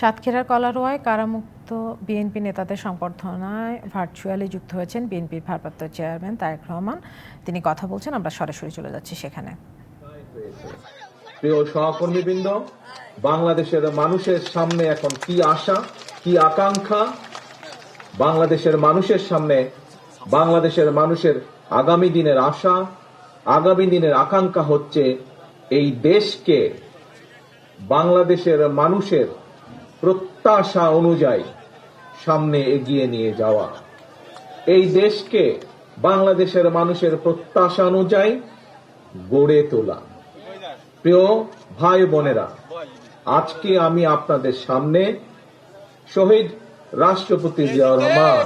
সাতক্ষীরার কলারোয়ায় কারামুক্ত বিএনপি নেতাদের সংবর্ধনায় ভার্চুয়ালি যুক্ত হয়েছেন বিএনপির ভারপ্রাপ্ত চেয়ারম্যান তারেক রহমান। তিনি কথা বলছেন, আমরা সরাসরি চলে যাচ্ছি সেখানে। প্রিয় সহকর্মীবৃন্দ, বাংলাদেশের মানুষের সামনে এখন কি আশা, কি আকাঙ্ক্ষা? বাংলাদেশের মানুষের সামনে, বাংলাদেশের মানুষের আগামী দিনের আশা, আগামী দিনের আকাঙ্ক্ষা হচ্ছে এই দেশকে বাংলাদেশের মানুষের প্রত্যাশা অনুযায়ী সামনে এগিয়ে নিয়ে যাওয়া। এই দেশকে বাংলাদেশের মানুষের প্রত্যাশা অনুযায়ী গড়ে তোলা। প্রিয় ভাই বোনেরা আজকে আমি আপনাদের সামনে শহীদ রাষ্ট্রপতি জিয়াউর রহমান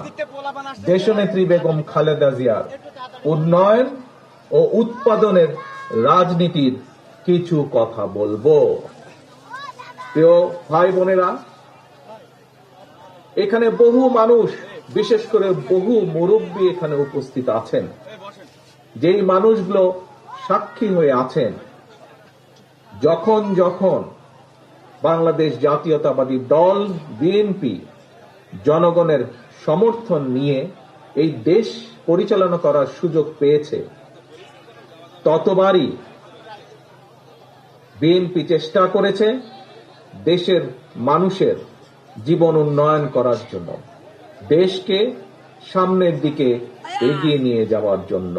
দেশনেত্রী বেগম খালেদা জিয়ার উন্নয়ন ও উৎপাদনের রাজনীতির কিছু কথা বলব। প্রিয় ভাই বোনেরা এখানে বহু মানুষ, বিশেষ করে বহু মুরব্বী এখানে উপস্থিত আছেন। যেই মানুষগুলো সাক্ষী হয়ে আছেন, যখন যখন বাংলাদেশ জাতীয়তাবাদী দল, বিএনপি জনগণের সমর্থন নিয়ে এই দেশ পরিচালনা করার সুযোগ পেয়েছে, ততবারই বিএনপি চেষ্টা করেছে দেশের মানুষের জীবন উন্নয়ন করার জন্য, দেশকে সামনের দিকে এগিয়ে নিয়ে যাওয়ার জন্য।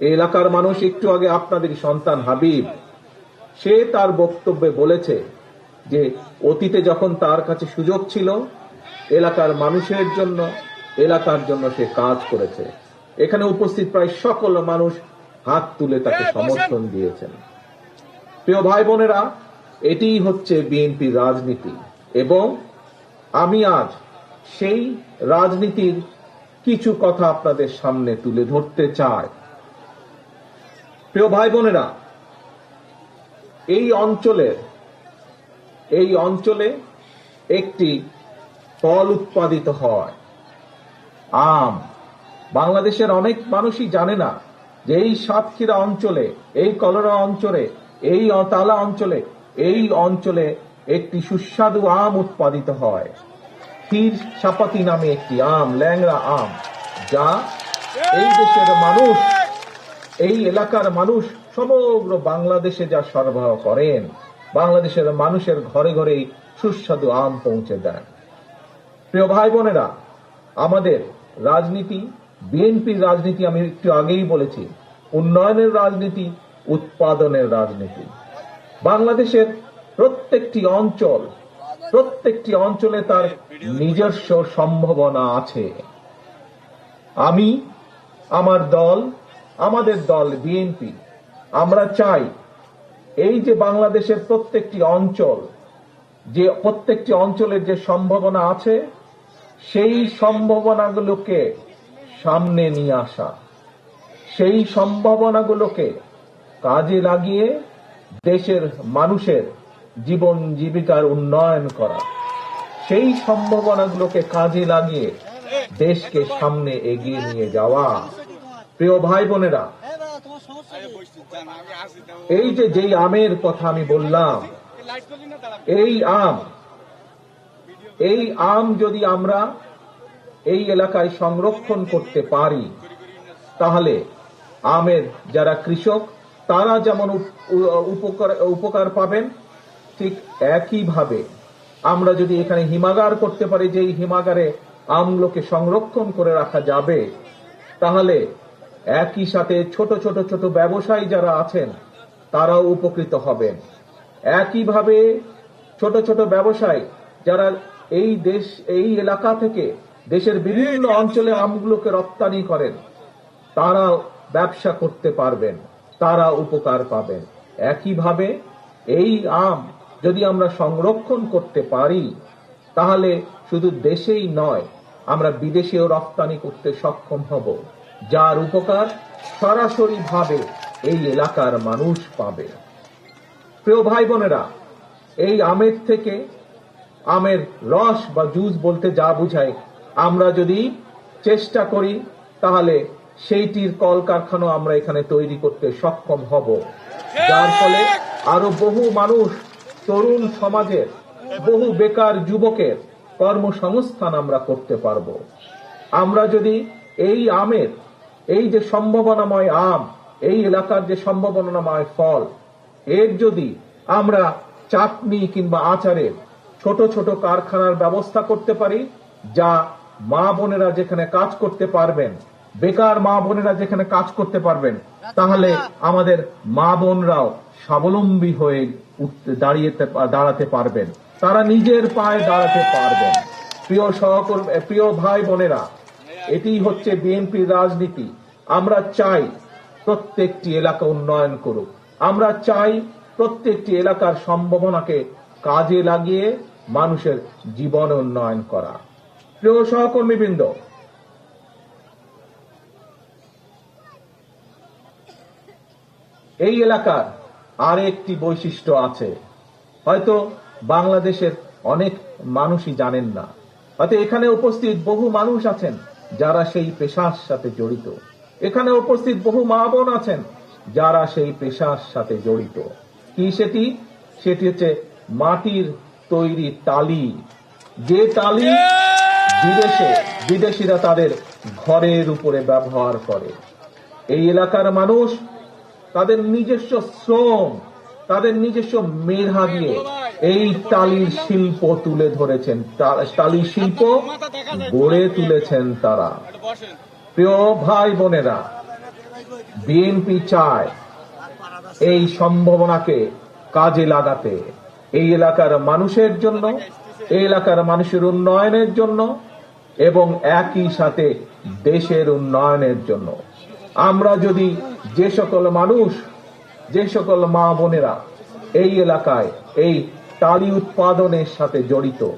এলাকার মানুষ একটু আগে আপনাদের সন্তান হাবিব, সে তার বক্তব্যে বলেছে যে, অতীতে যখন তার কাছে সুযোগ ছিল, এলাকার মানুষের জন্য, এলাকার জন্য সে কাজ করেছে। এখানে উপস্থিত প্রায় সকল মানুষ হাত তুলে তাকে সমর্থন দিয়েছেন। প্রিয় ভাই বোনেরা, এটিই হচ্ছে বিএনপির রাজনীতি এবং আমি আজ সেই রাজনীতির কিছু কথা আপনাদের সামনে তুলে ধরতে চাই। প্রিয় ভাই বোনেরা, এই অঞ্চলের এই অঞ্চলে একটি ফল উৎপাদিত হয়। আম। বাংলাদেশের অনেক মানুষই জানে না যে এই সাতক্ষীরা অঞ্চলে, এই কলরা অঞ্চলে, এই তালা অঞ্চলে, এই অঞ্চলে একটি সুস্বাদু আম উৎপাদিত হয়। ক্ষীর সাপাতি নামে একটি আম, ল্যাংড়া আম, যা এই দেশের মানুষ, এই এলাকার মানুষ সমগ্র বাংলাদেশে যা সরবরাহ করেন, বাংলাদেশের মানুষের ঘরে ঘরেই সুস্বাদু আম পৌঁছে দেন প্রিয় ভাই বোনেরা আমাদের রাজনীতি, বিএনপির রাজনীতি আমি একটু আগেই বলেছি, উন্নয়নের রাজনীতি, উৎপাদনের রাজনীতি। বাংলাদেশের প্রত্যেকটি অঞ্চল প্রত্যেকটি অঞ্চলে তার নিজস্ব সম্ভাবনা আছে। আমি, আমার দল, আমাদের দল, বিএনপি, আমরা চাই এই যে বাংলাদেশের প্রত্যেকটি অঞ্চল, যে প্রত্যেকটি অঞ্চলের যে সম্ভাবনা আছে, সেই সম্ভাবনাগুলোকে সামনে নিয়ে আসা, সেই সম্ভাবনাগুলোকে কাজে লাগিয়ে দেশের মানুষের জীবন জীবিকার উন্নয়ন করা। সেই সম্ভাবনাগুলোকে কাজে লাগিয়ে দেশকে সামনে এগিয়ে নিয়ে যাওয়া। প্রিয় ভাই বোনেরা, এই যে যেই আমের কথা আমি বললাম, এই আম এই আম যদি আমরা এই এলাকায় সংরক্ষণ করতে পারি, তাহলে আমের যারা কৃষক, তারা যেমন উপকার উপকার পাবেন ঠিক একইভাবে আমরা যদি এখানে হিমাগার করতে পারি যে হিমাগারে আমগুলোকে সংরক্ষণ করে রাখা যাবে, তাহলে একই সাথে ছোট ছোট ছোট ব্যবসায়ী যারা আছেন, তারাও উপকৃত হবেন। একইভাবে ছোট ছোট ব্যবসায়ী যারা এই দেশ, এই এলাকা থেকে দেশের বিভিন্ন অঞ্চলে আমগুলোকে রপ্তানি করেন তারা ব্যবসা করতে পারবেন, তারা উপকার পাবেন। একইভাবে এই আম যদি আমরা সংরক্ষণ করতে পারি, তাহলে শুধু দেশেই নয়, আমরা বিদেশেও রপ্তানি করতে সক্ষম হব, যার উপকার সরাসরি ভাবে এই এলাকার মানুষ পাবে। প্রিয় ভাই বোনেরা এই আমের থেকে আমের রস বা জুস বলতে যা বুঝায়, আমরা যদি চেষ্টা করি, তাহলে সেইটির কলকারখানা আমরা এখানে তৈরি করতে সক্ষম হব। যার ফলে আরও বহু মানুষ তরুণ সমাজের বহু বেকার যুবকের কর্মসংস্থান আমরা করতে পারব। আমরা যদি এই আমের, এই যে সম্ভাবনাময় আম, এই এলাকার যে সম্ভাবনাময় ফল, এর যদি আমরা চাটনি কিংবা আচারের ছোট ছোট কারখানার ব্যবস্থা করতে পারি, যা মা বোনেরা যেখানে কাজ করতে পারবেন বেকার মা বোনেরা যেখানে কাজ করতে পারবেন তাহলে আমাদের মা বোনরাও স্বাবলম্বী হয়ে উঠতে দাঁড়িয়ে দাঁড়াতে পারবেন। তারা নিজের পায়ে দাঁড়াতে পারবেন। প্রিয় সহকর্মী প্রিয় ভাই বোনেরা এটি হচ্ছে বিএনপির রাজনীতি। আমরা চাই প্রত্যেকটি এলাকা উন্নয়ন করুক। আমরা চাই প্রত্যেকটি এলাকার সম্ভাবনাকে কাজে লাগিয়ে মানুষের জীবন উন্নয়ন করা। প্রিয় সহকর্মীবৃন্দ এই এলাকার আর একটি বৈশিষ্ট্য আছে। হয়তো বাংলাদেশের অনেক মানুষই জানেন না। হয়তো এখানে উপস্থিত বহু মানুষ আছেন যারা সেই পেশার সাথে জড়িত। এখানে উপস্থিত বহু মা বোন আছেন যারা সেই পেশার সাথে জড়িত। কি সেটি? সেটি হচ্ছে মাটির তৈরি টালি। যে টালি বিদেশে, বিদেশিরা তাদের ঘরের উপরে ব্যবহার করে। এই এলাকার মানুষ তাদের নিজস্ব শ্রম, তাদের নিজস্ব মেধা দিয়ে এই টালির শিল্প তুলে ধরেছেন। তা- টালির শিল্প গড়ে তুলেছেন তারা। প্রিয় ভাই বোনেরা বিএনপি চায় এই সম্ভাবনাকে কাজে লাগাতে। এই এলাকার মানুষের জন্য, এই এলাকার মানুষের উন্নয়নের জন্য এবং একই সাথে দেশের উন্নয়নের জন্য। আমরা যদি যে সকল মানুষ, যে সকল মা বোনেরা এই এলাকায় এই টালি উৎপাদনের সাথে জড়িত